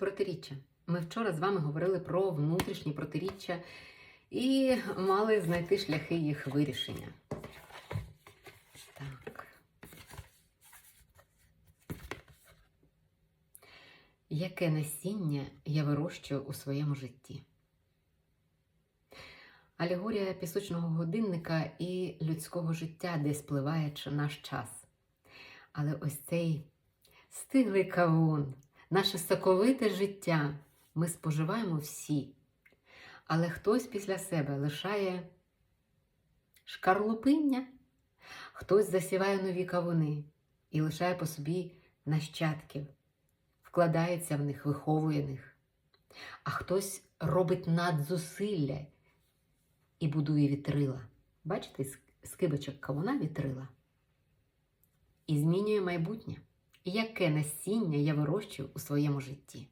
Протиріччя. Ми вчора з вами говорили про внутрішні протиріччя і мали знайти шляхи їх вирішення. Так. Яке насіння я вирощую у своєму житті? Алегорія пісочного годинника і людського життя, де спливає наш час. Але ось цей стиглий кавун, наше соковите життя ми споживаємо всі. Але хтось після себе лишає шкарлупиння, хтось засіває нові кавуни і лишає по собі нащадків, вкладається в них, виховує них. А хтось робить надзусилля і будує вітрила. Бачите, з кавуна вітрила. І змінює майбутнє. Яке насіння я вирощую у своєму житті?